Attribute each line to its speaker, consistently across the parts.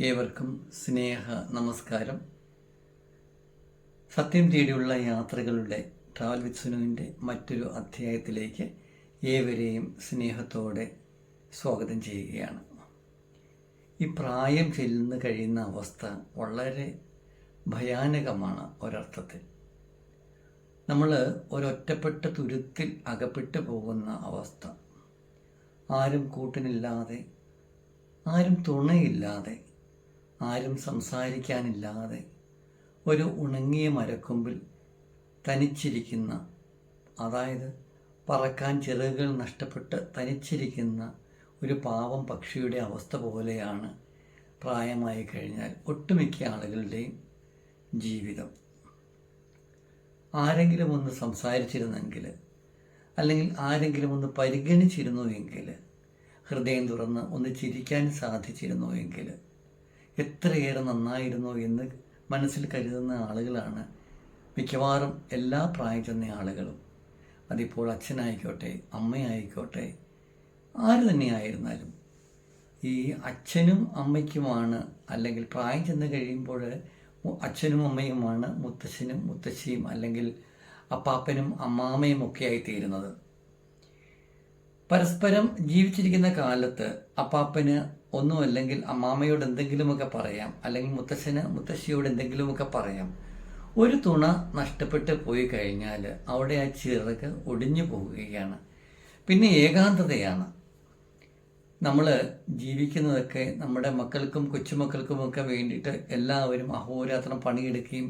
Speaker 1: ഏവർക്കും സ്നേഹ നമസ്കാരം. സത്യം തേടിയുള്ള യാത്രകളുടെ ട്രാവൽ വിത്ത് സുനുവിന്റെ മറ്റൊരു അധ്യായത്തിലേക്ക് ഏവരെയും സ്നേഹത്തോടെ സ്വാഗതം ചെയ്യുകയാണ്. ഈ പ്രായം ചെല്ലുന്ന കഴിയുന്ന അവസ്ഥ വളരെ ഭയാനകമാണ് ഒരർത്ഥത്തിൽ. നമ്മൾ ഒരൊറ്റപ്പെട്ട തുരുത്തിൽ അകപ്പെട്ടു പോകുന്ന അവസ്ഥ. ആരും കൂട്ടിനില്ലാതെ ആരും തുണയില്ലാതെ ആരും സംസാരിക്കാനില്ലാതെ ഒരു ഉണങ്ങിയ മരക്കൊമ്പിൽ തനിച്ചിരിക്കുന്ന അതായത് പറക്കാൻ ചിറകുകൾ നഷ്ടപ്പെട്ട് തനിച്ചിരിക്കുന്ന ഒരു പാവം പക്ഷിയുടെ അവസ്ഥ പോലെയാണ് പ്രായമായി കഴിഞ്ഞാൽ ഒട്ടുമിക്ക ആളുകളുടെയും ജീവിതം. ആരെങ്കിലും ഒന്ന് സംസാരിച്ചിരുന്നെങ്കിൽ അല്ലെങ്കിൽ ആരെങ്കിലും ഒന്ന് പരിഗണിച്ചിരുന്നുവെങ്കിൽ ഹൃദയം തുറന്ന് ഒന്ന് ചിരിക്കാൻ സാധിച്ചിരുന്നുവെങ്കിൽ എത്രയേറെ നന്നായിരുന്നു എന്ന് മനസ്സിൽ കരുതുന്ന ആളുകളാണ് മിക്കവാറും എല്ലാ പ്രായം ചെന്ന ആളുകളും. അതിപ്പോൾ അച്ഛനായിക്കോട്ടെ അമ്മയായിക്കോട്ടെ ആര് തന്നെയായിരുന്നാലും. ഈ അച്ഛനും അമ്മയ്ക്കുമാണ് അല്ലെങ്കിൽ പ്രായം ചെന്ന് കഴിയുമ്പോൾ അച്ഛനും അമ്മയുമാണ് മുത്തശ്ശനും മുത്തശ്ശിയും അല്ലെങ്കിൽ അപ്പാപ്പനും അമ്മാമയും ഒക്കെ ആയി തീരുന്നത് പരസ്പരം ജീവിച്ചിരിക്കുന്ന കാലത്ത് അപ്പാപ്പന് ഒന്നുമല്ലെങ്കിൽ അമ്മാമയോട് എന്തെങ്കിലുമൊക്കെ പറയാം. അല്ലെങ്കിൽ മുത്തശ്ശന് മുത്തശ്ശിയോട് എന്തെങ്കിലുമൊക്കെ പറയാം. ഒരു തുണ നഷ്ടപ്പെട്ട് പോയി കഴിഞ്ഞാൽ അവിടെ ആ ചിറക് ഒടിഞ്ഞു പോവുകയാണ്. പിന്നെ ഏകാന്തതയാണ്. നമ്മൾ ജീവിക്കുന്നതൊക്കെ നമ്മുടെ മക്കൾക്കും കൊച്ചുമക്കൾക്കുമൊക്കെ വേണ്ടിയിട്ട് എല്ലാവരും അഹോരാത്രം പണിയെടുക്കുകയും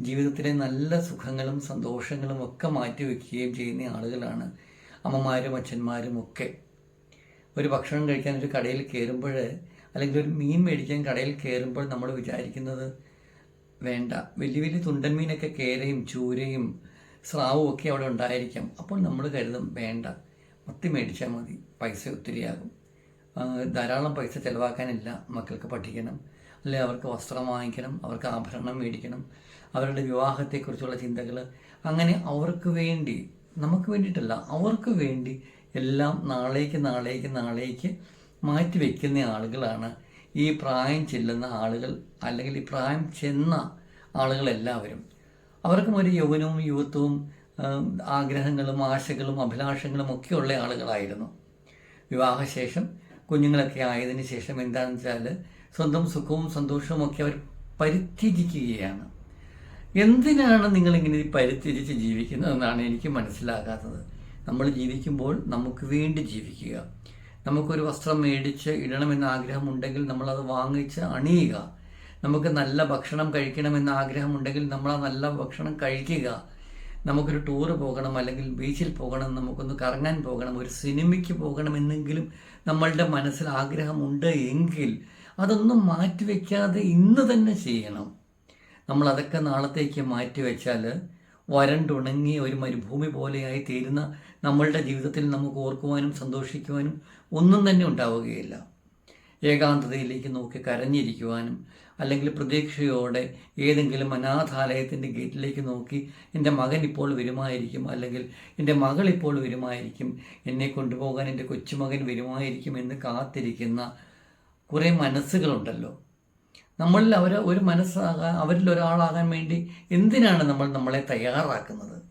Speaker 1: ജീവിതത്തിലെ നല്ല സുഖങ്ങളും സന്തോഷങ്ങളും ഒക്കെ മാറ്റിവെക്കുകയും ചെയ്യുന്ന ആളുകളാണ് അമ്മമാരും അച്ഛന്മാരും ഒക്കെ. ഒരു ഭക്ഷണം കഴിക്കാൻ ഒരു കടയിൽ കയറുമ്പോൾ അല്ലെങ്കിൽ ഒരു മീൻ മേടിക്കാൻ കടയിൽ കയറുമ്പോൾ നമ്മൾ വിചാരിക്കുന്നത് വേണ്ട. വലിയ വലിയ തുണ്ടൻ മീനൊക്കെ കേരയും ചൂരയും സ്രാവും ഒക്കെ അവിടെ ഉണ്ടായിരിക്കാം. അപ്പോൾ നമ്മൾ കരുതും വേണ്ട. മത്തി മേടിച്ചാൽ മതി. പൈസ ഒത്തിരിയാകും. ധാരാളം പൈസ ചിലവാക്കാനില്ല. മക്കൾക്ക് പഠിക്കണം. അല്ലെങ്കിൽ അവർക്ക് വസ്ത്രം വാങ്ങിക്കണം. അവർക്ക് ആഭരണം മേടിക്കണം. അവരുടെ വിവാഹത്തെക്കുറിച്ചുള്ള ചിന്തകൾ അങ്ങനെ അവർക്ക് വേണ്ടി നമുക്ക് വേണ്ടിയിട്ടല്ല അവർക്ക് വേണ്ടി എല്ലാം നാളേക്ക് നാളേക്ക് നാളേക്ക് മാറ്റി വയ്ക്കുന്ന ആളുകളാണ് ഈ പ്രായം ചെല്ലുന്ന ആളുകൾ അല്ലെങ്കിൽ ഈ പ്രായം ചെന്ന ആളുകളെല്ലാവരും. അവർക്കും ഒരു യൗവനവും യുവത്വവും ആഗ്രഹങ്ങളും ആശകളും അഭിലാഷങ്ങളും ഒക്കെ ഉള്ള ആളുകളായിരുന്നു. വിവാഹശേഷം കുഞ്ഞുങ്ങളൊക്കെ ആയതിനു ശേഷം എന്താണെന്ന് വെച്ചാൽ സ്വന്തം സുഖവും സന്തോഷവും ഒക്കെ അവർ പരിത്യജിക്കുകയാണ്. എന്തിനാണ് നിങ്ങളിങ്ങനെ പരിത്യജിച്ച് ജീവിക്കുന്നതെന്നാണ് എനിക്ക് മനസ്സിലാകാത്തത്. നമ്മൾ ജീവിക്കുമ്പോൾ നമുക്ക് വേണ്ടി ജീവിക്കുക. നമുക്കൊരു വസ്ത്രം മേടിച്ച് ഇടണമെന്ന ആഗ്രഹമുണ്ടെങ്കിൽ നമ്മളത് വാങ്ങിച്ച് അണിയുക. നമുക്ക് നല്ല ഭക്ഷണം കഴിക്കണമെന്ന ആഗ്രഹമുണ്ടെങ്കിൽ നമ്മൾ ആ നല്ല ഭക്ഷണം കഴിക്കുക. നമുക്കൊരു ടൂറ് പോകണം അല്ലെങ്കിൽ ബീച്ചിൽ പോകണം നമുക്കൊന്ന് കറങ്ങാൻ പോകണം ഒരു സിനിമയ്ക്ക് പോകണമെന്നെങ്കിലും നമ്മളുടെ മനസ്സിൽ ആഗ്രഹമുണ്ട് എങ്കിൽ അതൊന്നും മാറ്റിവെക്കാതെ ഇന്ന് തന്നെ ചെയ്യണം. നമ്മൾ അതൊക്കെ നാളത്തേക്ക് മാറ്റിവെച്ചാൽ വരണ്ടുണങ്ങി ഒരു മരുഭൂമി പോലെയായി തീരുന്ന നമ്മളുടെ ജീവിതത്തിൽ നമുക്ക് ഓർക്കുവാനും സന്തോഷിക്കുവാനും ഒന്നും തന്നെ ഉണ്ടാവുകയില്ല. ഏകാന്തതയിലേക്ക് നോക്കി കരഞ്ഞിരിക്കുവാനും അല്ലെങ്കിൽ പ്രതീക്ഷയോടെ ഏതെങ്കിലും അനാഥാലയത്തിന്റെ ഗേറ്റിലേക്ക് നോക്കി എന്റെ മകൻ ഇപ്പോൾ വരുമായിരിക്കും അല്ലെങ്കിൽ എന്റെ മകൾ ഇപ്പോൾ വരുമായിരിക്കും എന്നെ കൊണ്ടുപോകാൻ എന്റെ കൊച്ചുമകൻ വരുമായിരിക്കും എന്ന് കാത്തിരിക്കുന്ന കുറേ മനസ്സുകളുണ്ടല്ലോ. നമ്മളിൽ അവർ ഒരു മനസ്സാകാൻ അവരിൽ ഒരാളാകാൻ വേണ്ടി എന്തിനാണ് നമ്മൾ നമ്മളെ തയ്യാറാക്കുന്നത്?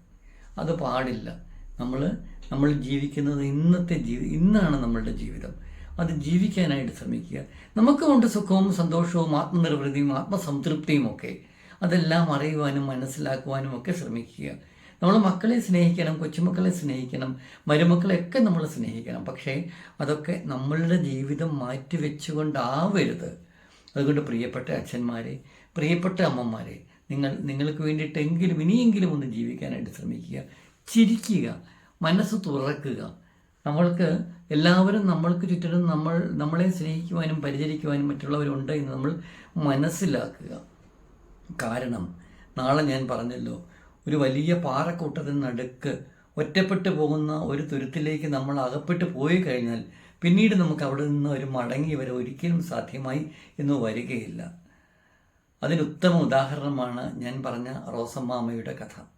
Speaker 1: അത് പാടില്ല. നമ്മൾ നമ്മൾ ജീവിക്കുന്നത് ഇന്നത്തെ ജീവി ഇന്നാണ് നമ്മളുടെ ജീവിതം. അത് ജീവിക്കാനായിട്ട് ശ്രമിക്കുക. നമുക്ക് കൊണ്ട് സുഖവും സന്തോഷവും ആത്മനിർവൃതിയും ആത്മസംതൃപ്തിയും ഒക്കെ. അതെല്ലാം അറിയുവാനും മനസ്സിലാക്കുവാനും ഒക്കെ ശ്രമിക്കുക. നമ്മൾ മക്കളെ സ്നേഹിക്കണം കൊച്ചുമക്കളെ സ്നേഹിക്കണം മരുമക്കളെയൊക്കെ നമ്മൾ സ്നേഹിക്കണം. പക്ഷേ അതൊക്കെ നമ്മളുടെ ജീവിതം മാറ്റിവെച്ചുകൊണ്ടാവരുത്. അതുകൊണ്ട് പ്രിയപ്പെട്ട അച്ഛന്മാരെ പ്രിയപ്പെട്ട അമ്മമാരെ നിങ്ങൾ നിങ്ങൾക്ക് വേണ്ടിയിട്ടെങ്കിലും ഇനിയെങ്കിലും ഒന്ന് ജീവിക്കാനായിട്ട് ശ്രമിക്കുക. ചിരിക്കുക മനസ്സ് തുറക്കുക. നമ്മൾക്ക് എല്ലാവരും നമ്മൾക്ക് ചുറ്റിലും നമ്മൾ നമ്മളെ സ്നേഹിക്കുവാനും പരിചരിക്കുവാനും മറ്റുള്ളവരുണ്ട് എന്ന് നമ്മൾ മനസ്സിലാക്കുക. കാരണം നാളെ ഞാൻ പറഞ്ഞല്ലോ ഒരു വലിയ പാറക്കൂട്ടത്തിന് നടുക്ക് ഒറ്റപ്പെട്ടു പോകുന്ന ഒരു തുരുത്തിലേക്ക് നമ്മൾ അകപ്പെട്ടു പോയി കഴിഞ്ഞാൽ പിന്നീട് നമുക്ക് അവിടെ നിന്ന് ഒരു മടങ്ങി വരെ ഒരിക്കലും സാധ്യമായി എന്ന് വരികയില്ല. അതിനുത്തമ ഉദാഹരണമാണ് ഞാൻ പറഞ്ഞ റോസമ്മാമയുടെ കഥ.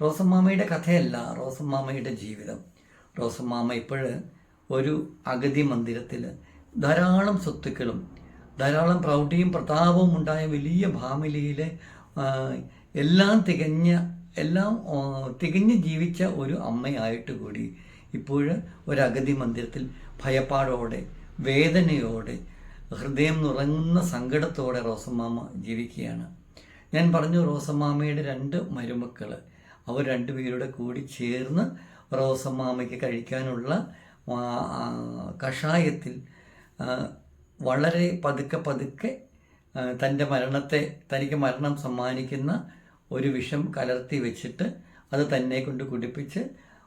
Speaker 1: റോസമ്മാമയുടെ കഥയല്ല റോസമ്മാമയുടെ ജീവിതം. റോസമ്മാമ ഇപ്പോൾ ഒരു അഗതി മന്ദിരത്തിൽ ധാരാളം സ്വത്തുക്കളും ധാരാളം പ്രൗഢിയും പ്രതാപവും ഉണ്ടായ വലിയ ഫാമിലിയിലെ എല്ലാം തികഞ്ഞ എല്ലാം തികഞ്ഞ് ജീവിച്ച ഒരു അമ്മയായിട്ട് കൂടി ഇപ്പോൾ ഒരു അഗതി മന്ദിരത്തിൽ ഭയപ്പാടോടെ വേദനയോടെ ഹൃദയം നിറങ്ങുന്ന സങ്കടത്തോടെ റോസമ്മാമ ജീവിക്കുകയാണ്. ഞാൻ പറഞ്ഞു റോസമ്മാമയുടെ രണ്ട് മരുമക്കൾ അവർ രണ്ടുപേരുടെ കൂടി ചേർന്ന് റോസമ്മാമയ്ക്ക് കഴിക്കാനുള്ള കഷായത്തിൽ വളരെ പതുക്കെ പതുക്കെ തന്റെ മരണത്തെ തനിക്ക് മരണം സമ്മാനിക്കുന്ന ഒരു വിഷം കലർത്തി വെച്ചിട്ട് അത് തന്നെ കൊണ്ട് കുടിപ്പിച്ച്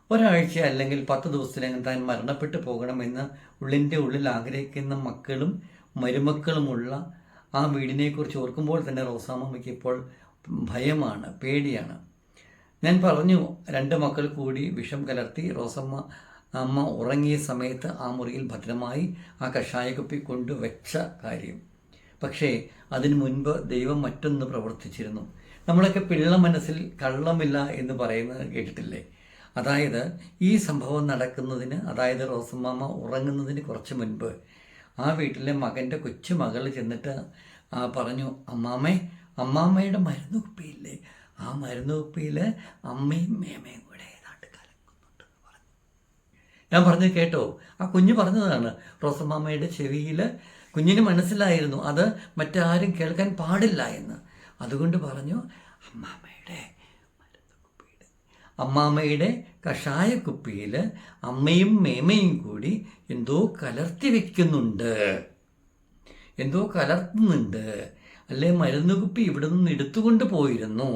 Speaker 1: ഒരാഴ്ച അല്ലെങ്കിൽ പത്ത് ദിവസത്തിനകം താൻ മരണപ്പെട്ടു പോകണമെന്ന് ഉള്ളിന്റെ ഉള്ളിൽ ആഗ്രഹിക്കുന്ന മക്കളും മരുമക്കളുമുള്ള ആ വീടിനെക്കുറിച്ച് ഓർക്കുമ്പോൾ തന്നെ റോസാമ്മയ്ക്ക് ഇപ്പോൾ ഭയമാണ് പേടിയാണ്. ഞാൻ പറഞ്ഞു രണ്ട് മക്കൾ കൂടി വിഷം കലർത്തി റോസമ്മ അമ്മ ഉറങ്ങിയ സമയത്ത് ആ മുറിയിൽ ഭദ്രമായി ആ കഷായക്കുപ്പി കൊണ്ടുവച്ച കാര്യം. പക്ഷേ അതിനു മുൻപ് ദൈവം മറ്റൊന്ന് പ്രവർത്തിച്ചിരുന്നു. നമ്മളൊക്കെ പിള്ള മനസ്സിൽ കള്ളമില്ല എന്ന് പറയുന്നത് കേട്ടിട്ടില്ലേ? അതായത് ഈ സംഭവം നടക്കുന്നതിന് അതായത് റോസമ്മ ഉറങ്ങുന്നതിന് കുറച്ച് മുൻപ് ആ വീട്ടിലെ മകന്റെ കൊച്ചു മകൾ ചെന്നിട്ട് പറഞ്ഞു അമ്മാമ്മേ അമ്മാമ്മയുടെ മരുന്ന് കുപ്പിയില്ലേ? ആ മരുന്ന് കുപ്പിയിൽ അമ്മയും മേമയും കൂടെ ഏതാണ്ട് കലക്കുന്നുണ്ട് പറഞ്ഞു. ഞാൻ പറഞ്ഞു കേട്ടോ. ആ കുഞ്ഞ് പറഞ്ഞതാണ്. റോസമ്മാമ്മയുടെ ചെവിയിൽ കുഞ്ഞിന് മനസ്സിലായിരുന്നു അത് മറ്റാരും കേൾക്കാൻ പാടില്ല എന്ന്. അതുകൊണ്ട് പറഞ്ഞു അമ്മാമ്മയുടെ അമ്മാമ്മയുടെ കഷായ കുപ്പിയിൽ അമ്മയും മേമയും കൂടി എന്തോ കലർത്തി വയ്ക്കുന്നുണ്ട് എന്തോ കലർത്തുന്നുണ്ട്. അല്ലേ മരുന്ന് കുപ്പി ഇവിടെ നിന്ന് എടുത്തുകൊണ്ട് പോയിരുന്നു.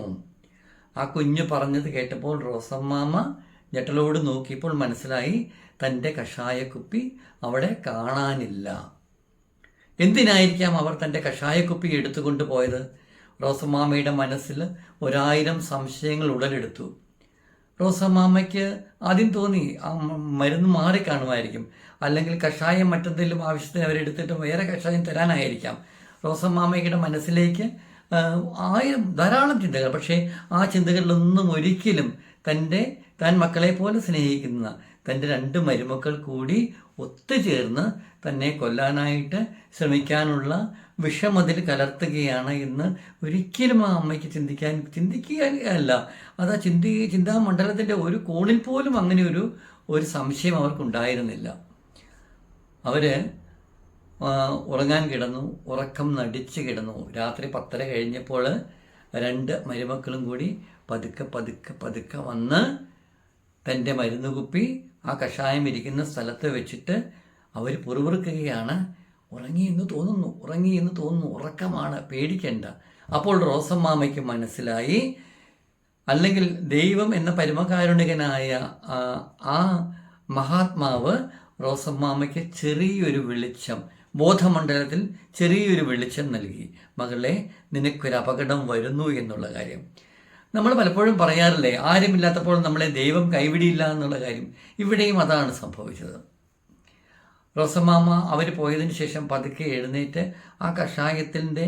Speaker 1: ആ കുഞ്ഞ് പറഞ്ഞത് കേട്ടപ്പോൾ റോസമ്മാമ ഞെട്ടലോട് നോക്കിയപ്പോൾ മനസ്സിലായി തന്റെ കഷായക്കുപ്പി അവിടെ കാണാനില്ല. എന്തിനായിരിക്കാം അവർ തന്റെ കഷായക്കുപ്പി എടുത്തുകൊണ്ട് പോയത്? റോസമാമയുടെ മനസ്സിൽ ഒരായിരം സംശയങ്ങൾ ഉടലെടുത്തു. റോസമാമയ്ക്ക് ആദ്യം തോന്നി ആ മരുന്ന് മാറി കാണുമായിരിക്കും. അല്ലെങ്കിൽ കഷായം മറ്റെന്തെങ്കിലും ആവശ്യത്തിന് അവരെടുത്തിട്ട് വേറെ കഷായം തരാനായിരിക്കാം. റോസമാമയുടെ മനസ്സിലേക്ക് ആയിരം ധാരാളം ചിന്തകൾ. പക്ഷേ ആ ചിന്തകളിലൊന്നും ഒരിക്കലും തന്റെ താൻ മക്കളെ പോലെ സ്നേഹിക്കുന്ന തന്റെ രണ്ട് മരുമക്കൾ കൂടി ഒത്തുചേർന്ന് തന്നെ കൊല്ലാനായിട്ട് ശ്രമിക്കാനുള്ള വിഷം അതിൽ കലർത്തുകയാണ് എന്ന് ഒരിക്കലും ആ അമ്മയ്ക്ക് ചിന്തിക്കാൻ ചിന്തിക്കുക അല്ല അത് ആ ചിന്തി ചിന്താ മണ്ഡലത്തിന്റെ ഒരു കോണിൽ പോലും അങ്ങനെ ഒരു ഒരു സംശയം അവർക്കുണ്ടായിരുന്നില്ല. അവർ ഉറങ്ങാൻ കിടന്നു ഉറക്കം നടിച്ച് കിടന്നു. രാത്രി പത്തര കഴിഞ്ഞപ്പോൾ രണ്ട് മരുമക്കളും കൂടി പതുക്കെ പതുക്കെ പതുക്കെ വന്ന് തന്റെ മരുന്ന് കുപ്പി ആ കഷായം ഇരിക്കുന്ന സ്ഥലത്ത് വെച്ചിട്ട് അവർ ഉറങ്ങി എന്ന് തോന്നുന്നു ഉറങ്ങി എന്ന് തോന്നുന്നു ഉറക്കമാണ് പേടിക്കേണ്ട. അപ്പോൾ റോസമ്മാമയ്ക്ക് മനസ്സിലായി അല്ലെങ്കിൽ ദൈവം എന്ന പരമകാരുണികനായ ആ മഹാത്മാവ് റോസമ്മാമയ്ക്ക് ചെറിയൊരു വെളിച്ചം ബോധമണ്ഡലത്തിൽ ചെറിയൊരു വെളിച്ചം നൽകി. മകളെ നിനക്കൊരു അപകടം വരുന്നു എന്നുള്ള കാര്യം. നമ്മൾ പലപ്പോഴും പറയാറില്ലേ ആരുമില്ലാത്തപ്പോൾ നമ്മളെ ദൈവം കൈവിടിയില്ല എന്നുള്ള കാര്യം. ഇവിടെയും അതാണ് സംഭവിച്ചത്. റോസമാമ അവർ പോയതിന് ശേഷം പതുക്കെ എഴുന്നേറ്റ് ആ കഷായത്തിന്റെ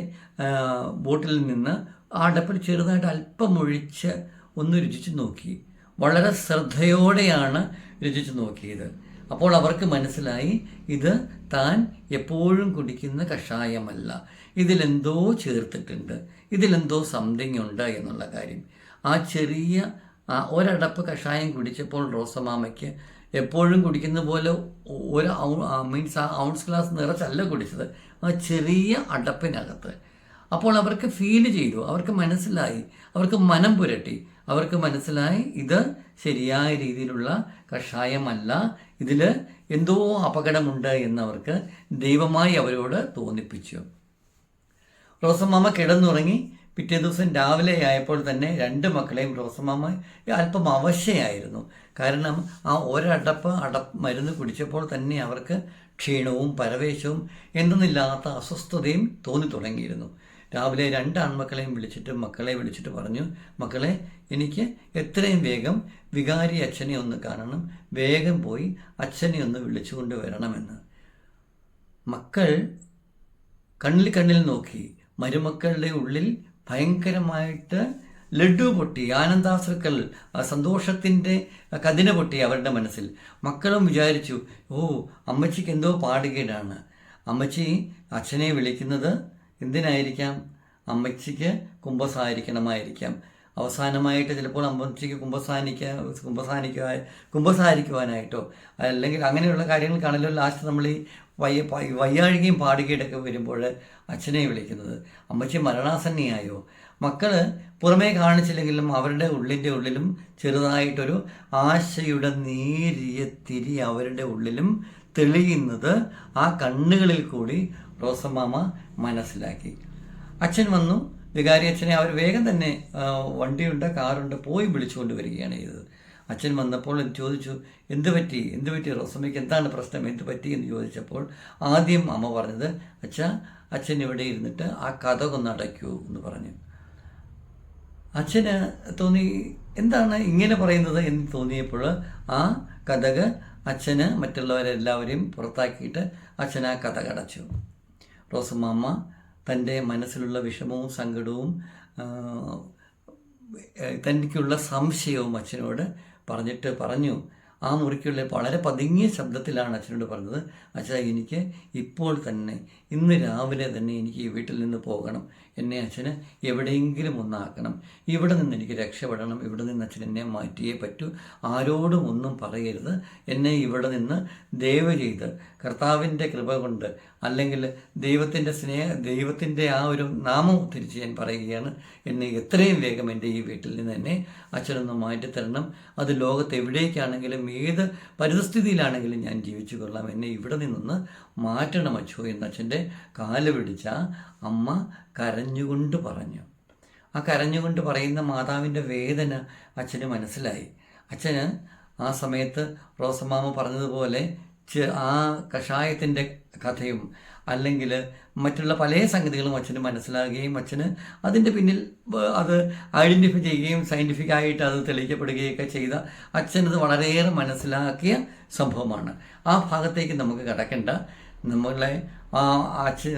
Speaker 1: ബോട്ടിൽ നിന്ന് ആ അടപ്പിൽ ചെറുതായിട്ട് അല്പം ഒഴിച്ച് ഒന്ന് രുചിച്ച് നോക്കി. വളരെ ശ്രദ്ധയോടെയാണ് രുചിച്ച് നോക്കിയത്. അപ്പോൾ അവർക്ക് മനസ്സിലായി ഇത് താൻ എപ്പോഴും കുടിക്കുന്ന കഷായമല്ല. ഇതിലെന്തോ ചേർത്തിട്ടുണ്ട്. ഇതിലെന്തോ സംതിങ് ഉണ്ട് എന്നുള്ള കാര്യം. ആ ചെറിയ ആ ഒരടപ്പ് കഷായം കുടിച്ചപ്പോൾ റോസമാമയ്ക്ക് എപ്പോഴും കുടിക്കുന്ന പോലെ ഒരു മീൻസ് ആ ഔൺസ് ഗ്ലാസ് നിറച്ചല്ല കുടിച്ചത്. ആ ചെറിയ അടപ്പിനകത്ത്. അപ്പോൾ അവർക്ക് ഫീൽ ചെയ്തു. അവർക്ക് മനസ്സിലായി. അവർക്ക് മനം പുരട്ടി. അവർക്ക് മനസ്സിലായി ഇത് ശരിയായ രീതിയിലുള്ള കഷായമല്ല. ഇതിൽ എന്തോ അപകടമുണ്ട് എന്നവർക്ക് ദൈവമായി അവരോട് തോന്നിപ്പിച്ചു. റോസമ്മാമ കിടന്നുറങ്ങി. പിറ്റേ ദിവസം രാവിലെ ആയപ്പോൾ തന്നെ രണ്ട് മക്കളെയും റോസമ്മാമ അല്പം അവശയായിരുന്നു. കാരണം ആ ഒരടപ്പ് അടപ്പ് മരുന്ന് കുടിച്ചപ്പോൾ തന്നെ അവർക്ക് ക്ഷീണവും പരവേശവും എന്തെന്നില്ലാത്ത അസ്വസ്ഥതയും തോന്നി തുടങ്ങിയിരുന്നു രാവിലെ രണ്ട് ആൺമക്കളെയും വിളിച്ചിട്ട് മക്കളെ വിളിച്ചിട്ട് പറഞ്ഞു മക്കളെ എനിക്ക് എത്രയും വേഗം വികാരി അച്ഛനെ ഒന്ന് കാണണം. വേഗം പോയി അച്ഛനെ ഒന്ന് വിളിച്ചുകൊണ്ട് വരണമെന്ന് മക്കൾ കണ്ണിൽ കണ്ണിൽ നോക്കി. മരുമക്കളുടെ ഉള്ളിൽ ഭയങ്കരമായിട്ട് ലഡു പൊട്ടി ആനന്ദാശ്രുക്കൾ സന്തോഷത്തിന്റെ കതിന പൊട്ടി അവരുടെ മനസ്സിൽ. മക്കളും വിചാരിച്ചു ഓ അമ്മച്ചിക്ക് എന്തോ പാടുകേടാണ്. അമ്മച്ചി അച്ഛനെ വിളിക്കുന്നത് എന്തിനായിരിക്കാം? അമ്മച്ചിക്ക് കുംഭസാരിക്കണമായിരിക്കാം അവസാനമായിട്ട് ചിലപ്പോൾ അമ്മച്ചിക്ക് കുംഭസാനിക്കാൻ കുംഭസാനിക്കുവാൻ കുംഭസാരിക്കുവാനായിട്ടോ അല്ലെങ്കിൽ അങ്ങനെയുള്ള കാര്യങ്ങൾക്കാണല്ലോ ലാസ്റ്റ് നമ്മൾ ഈ വയ്യ വയ്യാഴികയും പാടുകയൊക്കെ വരുമ്പോൾ അച്ഛനെ വിളിക്കുന്നത് അമ്മച്ചി മരണാസന്നിയായോ? മക്കൾ പുറമേ കാണിച്ചില്ലെങ്കിലും അവരുടെ ഉള്ളിന്റെ ഉള്ളിലും ചെറുതായിട്ടൊരു ആശയുടെ നേരിയ തിരി അവരുടെ ഉള്ളിലും തെളിയുന്നത് ആ കണ്ണുകളിൽ കൂടി റോസമ്മാമ മനസ്സിലാക്കി. അച്ഛൻ വന്നു. വികാരി അച്ഛനെ അവർ വേഗം തന്നെ വണ്ടിയുണ്ട് കാറുണ്ട് പോയി വിളിച്ചുകൊണ്ട് വരികയാണ് ചെയ്തത്. അച്ഛൻ വന്നപ്പോൾ ചോദിച്ചു എന്ത് പറ്റി? എന്ത് പറ്റി റോസമ്മയ്ക്ക്? എന്താണ് പ്രശ്നം? എന്ത് പറ്റി? എന്ന് ചോദിച്ചപ്പോൾ ആദ്യം അമ്മ പറഞ്ഞത് അച്ഛ അച്ഛൻ ഇവിടെ ഇരുന്നിട്ട് ആ കഥ അടയ്ക്കൂ എന്ന് പറഞ്ഞു. അച്ഛന് തോന്നി എന്താണ് ഇങ്ങനെ പറയുന്നത്? എന്ന് തോന്നിയപ്പോൾ ആ കഥക് അച്ഛന് മറ്റുള്ളവരെല്ലാവരെയും പുറത്താക്കിയിട്ട് അച്ഛൻ ആ കഥ കടച്ചു. റോസമ്മ തന്റെ മനസ്സിലുള്ള വിഷമവും സങ്കടവും തനിക്കുള്ള സംശയവും അച്ഛനോട് പറഞ്ഞിട്ട് പറഞ്ഞു. ആ മുറിക്കുള്ളിൽ വളരെ പതുങ്ങിയ ശബ്ദത്തിലാണ് അച്ഛനോട് പറഞ്ഞത് അച്ഛാ എനിക്ക് ഇപ്പോൾ തന്നെ ഇന്ന് രാവിലെ തന്നെ എനിക്ക് ഈ വീട്ടിൽ നിന്ന് പോകണം. എന്നെ അച്ഛന് എവിടെയെങ്കിലും ഒന്നാക്കണം. ഇവിടെ നിന്ന് എനിക്ക് രക്ഷപ്പെടണം. ഇവിടെ നിന്ന് അച്ഛൻ എന്നെ മാറ്റിയേ പറ്റൂ. ആരോടും ഒന്നും പറയരുത്. എന്നെ ഇവിടെ നിന്ന് ദയവ് ചെയ്ത് കർത്താവിന്റെ കൃപ കൊണ്ട് അല്ലെങ്കിൽ ദൈവത്തിന്റെ സ്നേഹ ദൈവത്തിന്റെ ആ ഒരു നാമം ഉദ്ധരിച്ച് ഞാൻ പറയുകയാണ്. എന്നെ എത്രയും വേഗം എന്റെ ഈ വീട്ടിൽ നിന്ന് എന്നെ അച്ഛനൊന്ന് മാറ്റിത്തരണം. അത് ലോകത്ത് എവിടേക്കാണെങ്കിലും ഏത് പരിതസ്ഥിതിയിലാണെങ്കിലും ഞാൻ ജീവിച്ചു കൊള്ളാം എന്നെ ഇവിടെ നിന്നൊന്ന് മാറ്റണം അച്ഛോ എന്ന് അച്ഛന്റെ കാൽ പിടിച്ച അമ്മ കരഞ്ഞുകൊണ്ട് പറഞ്ഞു. ആ കരഞ്ഞുകൊണ്ട് പറയുന്ന മാതാവിന്റെ വേദന അച്ഛന് മനസ്സിലായി. അച്ഛന് ആ സമയത്ത് റോസമ്മാമ പറഞ്ഞതുപോലെ ആ കഷായത്തിന്റെ കഥയും അല്ലെങ്കിൽ മറ്റുള്ള പല സംഗതികളും അച്ഛന് മനസ്സിലാകുകയും അച്ഛന് അതിന്റെ പിന്നിൽ അത് ഐഡന്റിഫൈ ചെയ്യുകയും സയന്റിഫിക് ആയിട്ട് അത് തെളിയിക്കപ്പെടുകയൊക്കെ ചെയ്ത അച്ഛനത് വളരെയേറെ മനസ്സിലാക്കിയ സംഭവമാണ്. ആ ഭാഗത്തേക്ക് നമുക്ക് കടക്കണ്ട. നമ്മളെ അച്ഛൻ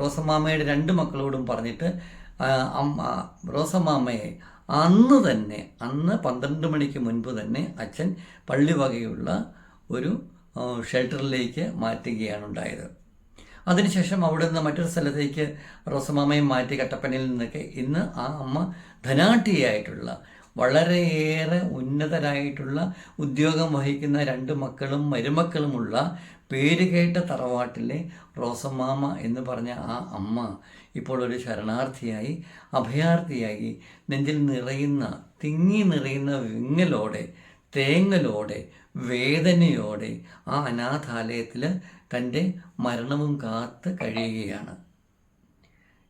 Speaker 1: റോസമാമയുടെ രണ്ട് മക്കളോടും പറഞ്ഞിട്ട് അമ്മ റോസമ്മാമ്മയെ അന്ന് തന്നെ അന്ന് പന്ത്രണ്ട് മണിക്ക് മുൻപ് തന്നെ അച്ഛൻ പള്ളി വകയുള്ള ഒരു ഷെൽട്ടറിലേക്ക് മാറ്റുകയാണ് ഉണ്ടായത്. അതിനുശേഷം അവിടെ നിന്ന് മറ്റൊരു സ്ഥലത്തേക്ക് റോസമാമയും മാറ്റി കട്ടപ്പനയിൽ നിന്നൊക്കെ ഇന്ന് ആ അമ്മ ധനാട്ടിയായിട്ടുള്ള വളരെയേറെ ഉന്നതരായിട്ടുള്ള ഉദ്യോഗം വഹിക്കുന്ന രണ്ട് മക്കളും മരുമക്കളുമുള്ള പേരുകേട്ട തറവാട്ടിലെ റോസമ്മാമ എന്ന് പറഞ്ഞ ആ അമ്മ ഇപ്പോൾ ഒരു ശരണാർത്ഥിയായി അഭയാർത്ഥിയായി നെഞ്ചിൽ നിറയുന്ന തിങ്ങി നിറയുന്ന വിങ്ങലോടെ തേങ്ങലോടെ വേദനയോടെ ആ അനാഥാലയത്തിൽ തന്റെ മരണവും കാത്ത് കഴിയുകയാണ്.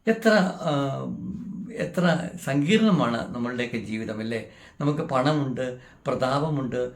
Speaker 1: എത്ര എത്ര സങ്കീർണമാണ് നമ്മളുടെയൊക്കെ ജീവിതം അല്ലേ? നമുക്ക് പണമുണ്ട് പ്രതാപമുണ്ട്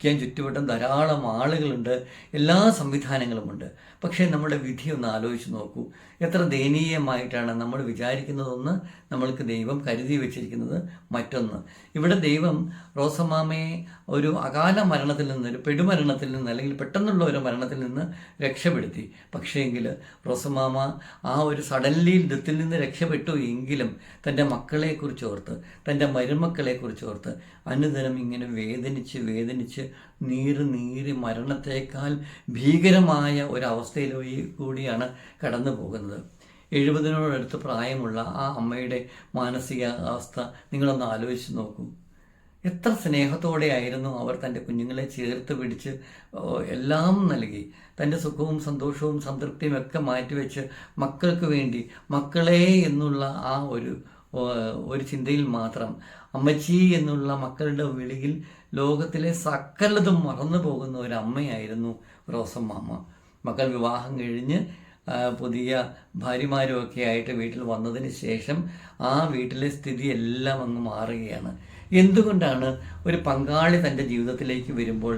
Speaker 1: സ്നേഹിക്കാൻ ചുറ്റുവട്ടം ധാരാളം ആളുകളുണ്ട്. എല്ലാ സംവിധാനങ്ങളുമുണ്ട്. പക്ഷേ നമ്മുടെ വിധി ഒന്ന് ആലോചിച്ച് നോക്കൂ. എത്ര ദയനീയമായിട്ടാണ് നമ്മൾ വിചാരിക്കുന്നതൊന്ന് നമ്മൾക്ക് ദൈവം കരുതി വെച്ചിരിക്കുന്നത് മറ്റൊന്ന്. ഇവിടെ ദൈവം റോസമാമയെ ഒരു അകാല മരണത്തിൽ നിന്ന് ഒരു പെടുമരണത്തിൽ നിന്ന് അല്ലെങ്കിൽ പെട്ടെന്നുള്ള ഒരു മരണത്തിൽ നിന്ന് രക്ഷപ്പെടുത്തി. പക്ഷേങ്കിൽ റോസമാമ ആ ഒരു സഡൻലി ഡെത്തിൽ നിന്ന് രക്ഷപ്പെട്ടു എങ്കിലും തന്റെ മക്കളെക്കുറിച്ച് ഓർത്ത് തന്റെ മരുമക്കളെക്കുറിച്ച് ഓർത്ത് അനുദിനം ഇങ്ങനെ വേദനിച്ച് വേദനിച്ച് നീര് നീര് മരണത്തേക്കാൾ ഭീകരമായ ഒരവസ്ഥയിലൂടെ കൂടിയാണ് കടന്നു പോകുന്നത്. എഴുപതിനോടടുത്ത് പ്രായമുള്ള ആ അമ്മയുടെ മാനസിക അവസ്ഥ നിങ്ങളൊന്ന് ആലോചിച്ച് നോക്കൂ. എത്ര സ്നേഹത്തോടെ ആയിരുന്നു അവർ തന്റെ കുഞ്ഞുങ്ങളെ ചേർത്ത് പിടിച്ച് എല്ലാം നൽകി. തന്റെ സുഖവും സന്തോഷവും സംതൃപ്തിയും ഒക്കെ മാറ്റിവെച്ച് മക്കൾക്ക് വേണ്ടി മക്കളെ എന്നുള്ള ആ ഒരു ഒരു ചിന്തയിൽ മാത്രം അമ്മച്ചി എന്നുള്ള മക്കളുടെ വിളിയിൽ ലോകത്തിലെ സകലതും മറന്നു പോകുന്ന ഒരു അമ്മയായിരുന്നു റോസമ്മാമ്മ മക്കൾ വിവാഹം കഴിഞ്ഞ് പുതിയ ഭാര്യമാരും ഒക്കെ ആയിട്ട് വീട്ടിൽ വന്നതിന് ശേഷം ആ വീട്ടിലെ സ്ഥിതി എല്ലാം അങ്ങ് മാറുകയാണ്. എന്തുകൊണ്ടാണ് ഒരു പങ്കാളി തന്റെ ജീവിതത്തിലേക്ക് വരുമ്പോൾ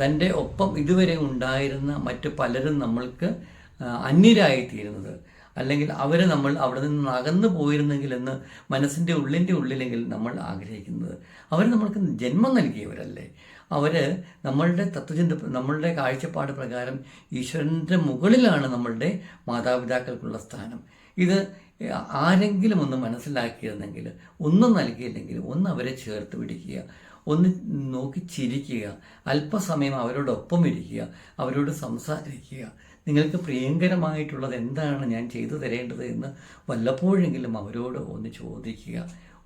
Speaker 1: തന്റെ ഒപ്പം ഇതുവരെ ഉണ്ടായിരുന്ന മറ്റു പലരും നമ്മൾക്ക് അന്യരായിത്തീരുന്നത്? അല്ലെങ്കിൽ അവരെ നമ്മൾ അവിടെ നിന്ന് അകന്നു പോയിരുന്നെങ്കിൽ എന്ന് മനസ്സിന്റെ ഉള്ളിന്റെ ഉള്ളിലെങ്കിൽ നമ്മൾ ആഗ്രഹിക്കുന്നത്? അവർ നമ്മൾക്ക് ജന്മം നൽകിയവരല്ലേ? അവർ നമ്മളുടെ തത്വചിന്ത നമ്മളുടെ കാഴ്ചപ്പാട് പ്രകാരം ഈശ്വരന്റെ മുകളിലാണ് നമ്മളുടെ മാതാപിതാക്കൾക്കുള്ള സ്ഥാനം. ഇത് ആരെങ്കിലും ഒന്ന് മനസ്സിലാക്കിയിരുന്നെങ്കിൽ ഒന്നും നൽകിയില്ലെങ്കിൽ ഒന്ന് അവരെ ചേർത്ത് പിടിക്കുക ഒന്ന് നോക്കി ചിരിക്കുക അല്പസമയം അവരോടൊപ്പം ഇരിക്കുക അവരോട് സംസാരിക്കുക. നിങ്ങൾക്ക് പ്രിയങ്കരമായിട്ടുള്ളത് എന്താണ് ഞാൻ ചെയ്തു തരേണ്ടത് എന്ന് വല്ലപ്പോഴെങ്കിലും അവരോട് ഒന്ന് ചോദിക്കുക.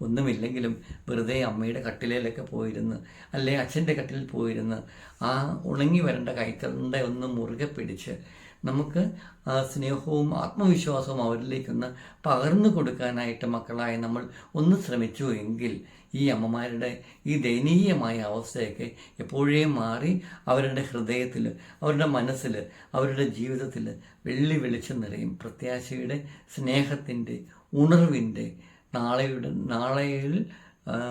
Speaker 1: ഒന്നുമില്ലെങ്കിലും വെറുതെ അമ്മയുടെ കട്ടിലേലൊക്കെ പോയിരുന്ന് അല്ലെ അച്ഛന്റെ കട്ടിലിൽ പോയിരുന്ന് ആ ഉണങ്ങി വരേണ്ട കൈത്തണ്ട ഒന്ന് മുറുകെ പിടിച്ച് നമുക്ക് സ്നേഹവും ആത്മവിശ്വാസവും അവരിലേക്കൊന്ന് പകർന്നു കൊടുക്കാനായിട്ട് മക്കളായി നമ്മൾ ഒന്ന് ശ്രമിച്ചു എങ്കിൽ ഈ അമ്മമാരുടെ ഈ ദയനീയമായ അവസ്ഥയൊക്കെ എപ്പോഴേ മാറി അവരുടെ ഹൃദയത്തിൽ അവരുടെ മനസ്സിൽ അവരുടെ ജീവിതത്തിൽ വെള്ളി വെളിച്ചം നിറയും. പ്രത്യാശയുടെ സ്നേഹത്തിന്റെ ഉണർവിന്റെ നാളെയുടെ നാളെയിൽ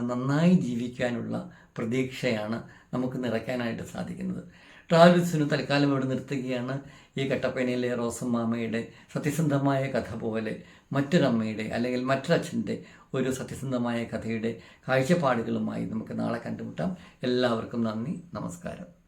Speaker 1: നന്നായി ജീവിക്കാനുള്ള പ്രതീക്ഷയാണ് നമുക്ക് നിറയ്ക്കാനായിട്ട് സാധിക്കുന്നത്. ട്രാവൽസിന് തൽക്കാലം ഇവിടെ നിർത്തുകയാണ്. ഈ കട്ടപ്പനയിലെ റോസമ്മാമയുടെ സത്യസന്ധമായ കഥ പോലെ മറ്റൊരമ്മയുടെ അല്ലെങ്കിൽ മറ്റൊരച്ഛന്റെ ഒരു സത്യസന്ധമായ കഥയുടെ കാഴ്ചപ്പാടുകളുമായി നമുക്ക് നാളെ കണ്ടുമുട്ടാം. എല്ലാവർക്കും നന്ദി നമസ്കാരം.